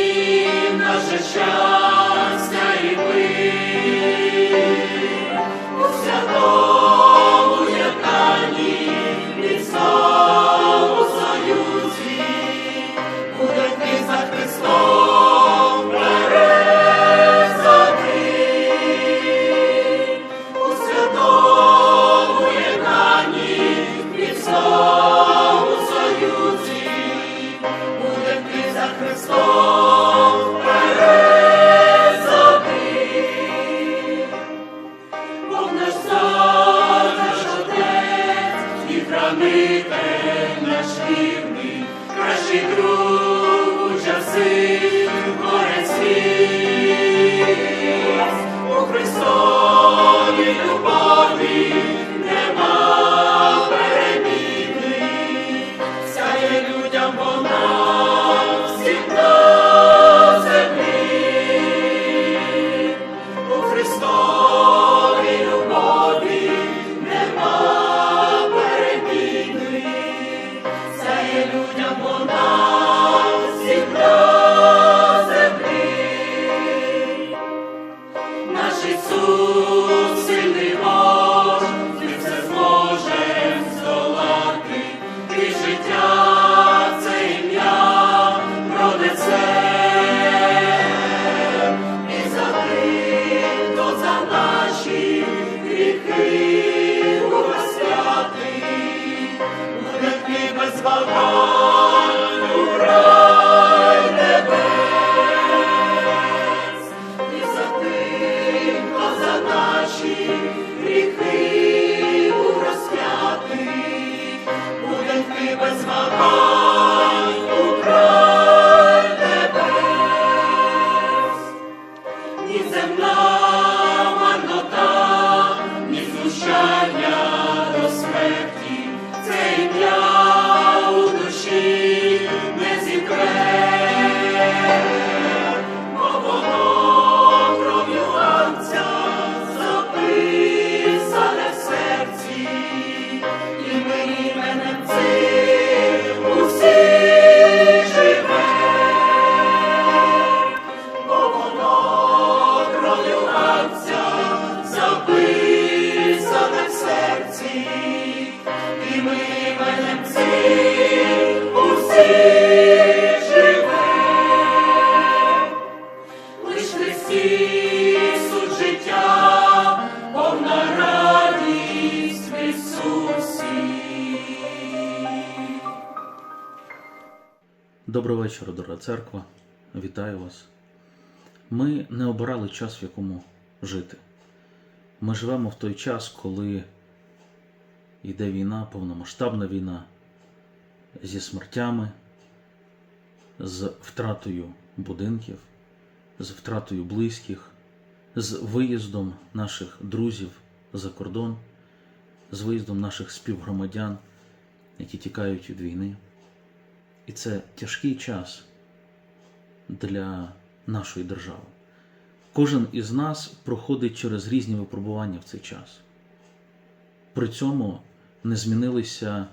нім наше щастя кращий друг у часи. У Христові любові ти вечора, дорога церква. Вітаю вас. Ми не обирали час, в якому жити. Ми живемо в той час, коли йде війна, повномасштабна війна зі смертями, з втратою будинків, з втратою близьких, з виїздом наших друзів за кордон, з виїздом наших співгромадян, які тікають від війни. І це тяжкий час для нашої держави. Кожен із нас проходить через різні випробування в цей час. При цьому не змінилися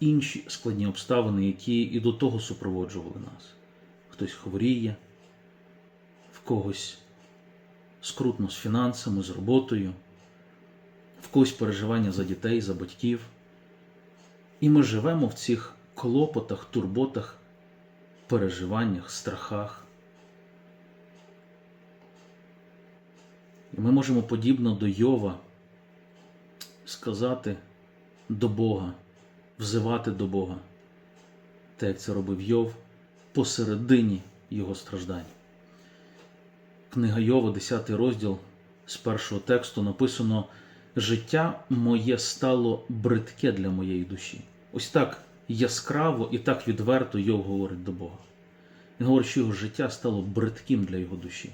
інші складні обставини, які і до того супроводжували нас. Хтось хворіє, в когось скрутно з фінансами, з роботою, в когось переживання за дітей, за батьків. І ми живемо в цих клопотах, турботах, переживаннях, страхах. І ми можемо подібно до Йова сказати до Бога, взивати до Бога, те, як це робив Йов посередині його страждань. Книга Йова, 10 розділ з першого тексту написано: Життя моє стало бридке для моєї душі. Ось так яскраво і так відверто Йов говорить до Бога. Він говорить, що його життя стало бридким для його душі.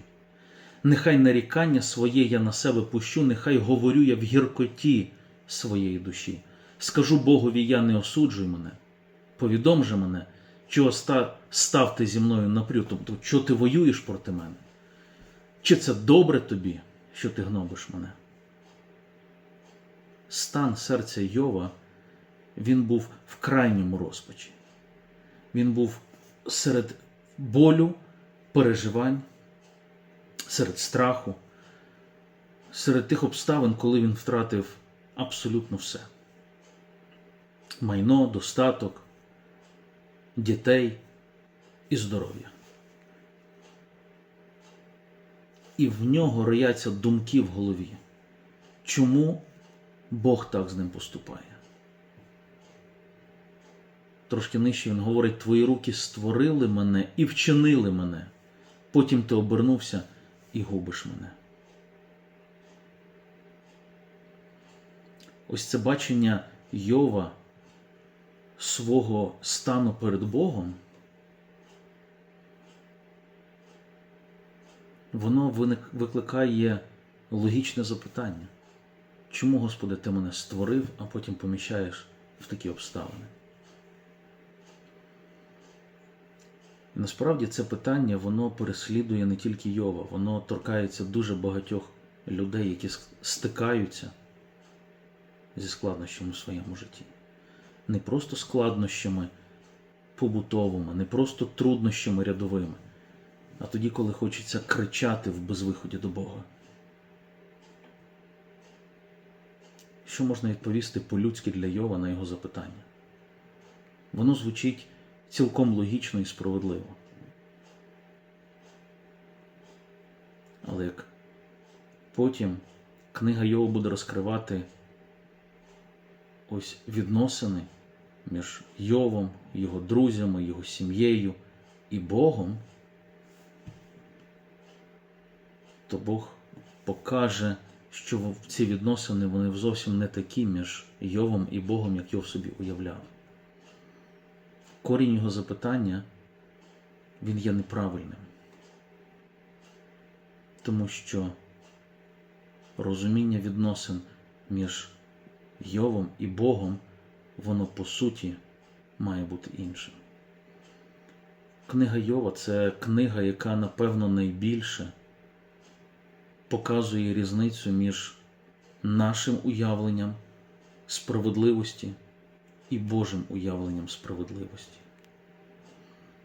Нехай нарікання своє я на себе пущу, нехай говорю я в гіркоті своєї душі. Скажу Богові, я не осуджуй мене. Повідом же мене, чого став ти зі мною напрю, тобто, чого ти воюєш проти мене? Чи це добре тобі, що ти гнобиш мене? Стан серця Йова, він був в крайньому розпачі. Він був серед болю, переживань, серед страху, серед тих обставин, коли він втратив абсолютно все: майно, достаток, дітей і здоров'я. І в нього рояться думки в голові. Чому Бог так з ним поступає? Трошки нижче він говорить: Твої руки створили мене і вчинили мене. Потім ти обернувся і губиш мене. Ось це бачення Йова свого стану перед Богом. Воно викликає логічне запитання. Чому, Господи, ти мене створив, а потім поміщаєш в такі обставини? Насправді це питання воно переслідує не тільки Йова, воно торкається дуже багатьох людей, які стикаються зі складнощами в своєму житті. Не просто складнощами побутовими, не просто труднощами рядовими, а тоді, коли хочеться кричати в безвиході до Бога. Що можна відповісти по-людськи для Йова на його запитання? Воно звучить цілком логічно і справедливо. Але як потім книга Йова буде розкривати ось відносини між Йовом, його друзями, його сім'єю і Богом, то Бог покаже, що ці відносини вони зовсім не такі між Йовом і Богом, як Йов собі уявляв. Корінь його запитання він є неправильним. Тому що розуміння відносин між Йовом і Богом, воно по суті має бути іншим. Книга Йова це книга, яка, напевно, найбільше показує різницю між нашим уявленням справедливості і Божим уявленням справедливості.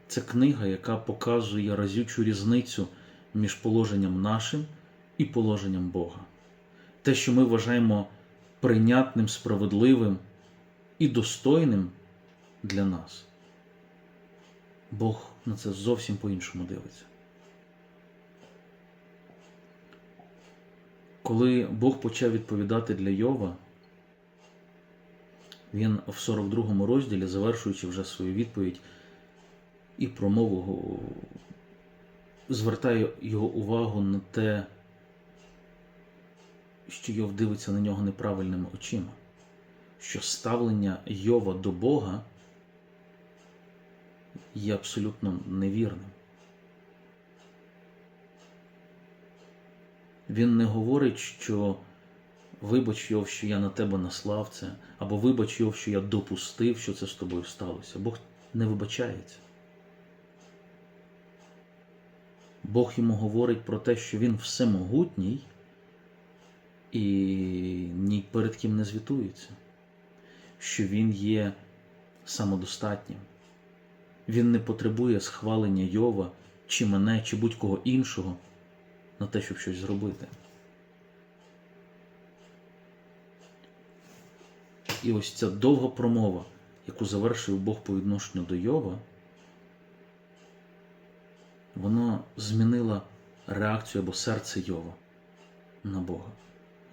Це книга, яка показує разючу різницю між положенням нашим і положенням Бога. Те, що ми вважаємо прийнятним, справедливим і достойним для нас. Бог на це зовсім по-іншому дивиться. Коли Бог почав відповідати для Йова, він в 42 розділі, завершуючи вже свою відповідь і промову, звертає його увагу на те, що Йов дивиться на нього неправильними очима, що ставлення Йова до Бога є абсолютно невірним. Він не говорить, що вибач Йов, що я на тебе наслав це, або вибач Йов, що я допустив, що це з тобою сталося. Бог не вибачається. Бог йому говорить про те, що він всемогутній і ні перед ким не звітується, що він є самодостатнім. Він не потребує схвалення Йова, чи мене, чи будь-кого іншого на те, щоб щось зробити. І ось ця довга промова, яку завершив Бог по відношенню до Йова, вона змінила реакцію або серце Йова на Бога.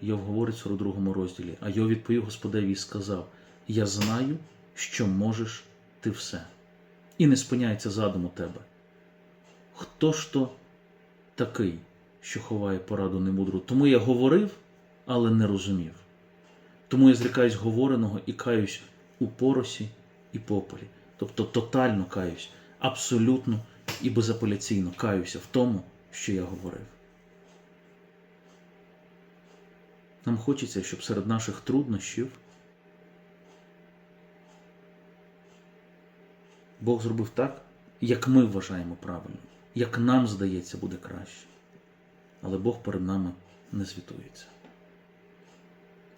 Йов говорить в 42 розділі, а Йов відповів Господеві і сказав: Я знаю, що можеш ти все, і не спиняється задум у тебе. Хто ж то такий, що ховає пораду немудру? Тому я говорив, але не розумів. Тому я зрікаюсь говореного і каюсь у поросі і попелі. Тобто тотально каюсь, абсолютно і безапеляційно каюся в тому, що я говорив. Нам хочеться, щоб серед наших труднощів Бог зробив так, як ми вважаємо правильно, як нам здається буде краще. Але Бог перед нами не звітується.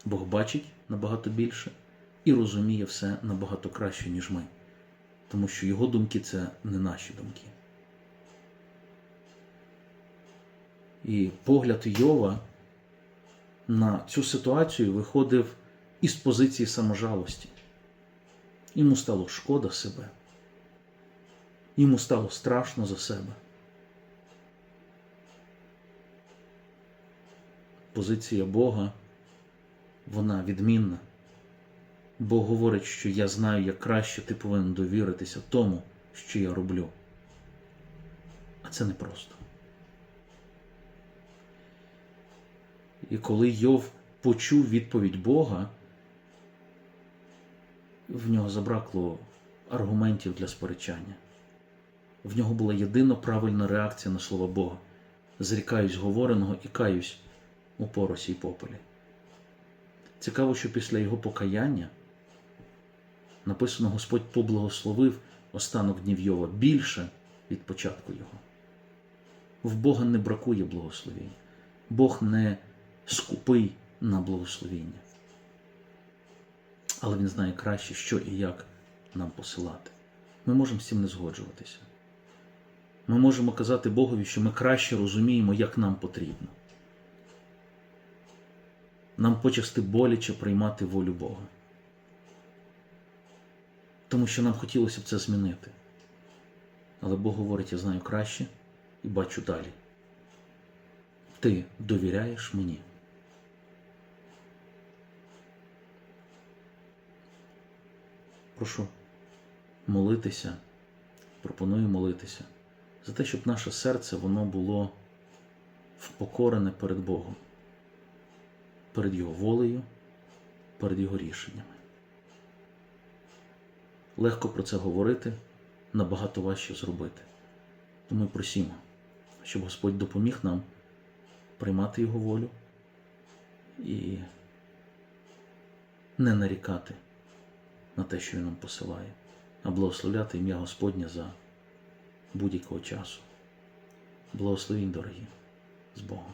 Бог бачить набагато більше і розуміє все набагато краще, ніж ми, тому що його думки це не наші думки. І погляд Йова на цю ситуацію виходив із позиції саможалості. Йому стало шкода себе, йому стало страшно за себе. Позиція Бога вона відмінна. Бог говорить, що я знаю, як краще ти повинен довіритися тому, що я роблю. А це непросто. І коли Йов почув відповідь Бога, в нього забракло аргументів для сперечання. В нього була єдина правильна реакція на слова Бога. Зрікаюсь говореного і каюсь у поросі й попелі. Цікаво, що після його покаяння написано, Господь поблагословив останок днів Йова більше від початку його. В Бога не бракує благословіння. Бог не скупий на благословіння. Але Він знає краще, що і як нам посилати. Ми можемо з цим не згоджуватися. Ми можемо казати Богові, що ми краще розуміємо, як нам потрібно. Нам почасти боляче приймати волю Бога. Тому що нам хотілося б це змінити. Але Бог говорить, я знаю краще і бачу далі. Ти довіряєш мені. Прошу молитися, пропоную молитися за те, щоб наше серце воно було впокорене перед Богом, перед Його волею, перед Його рішеннями. Легко про це говорити, набагато важче зробити. Тому й просімо, щоб Господь допоміг нам приймати Його волю і не нарікати на те, що Він нам посилає, а благословляти ім'я Господнє за будь-якого часу. Благословінь, дорогі, з Богом.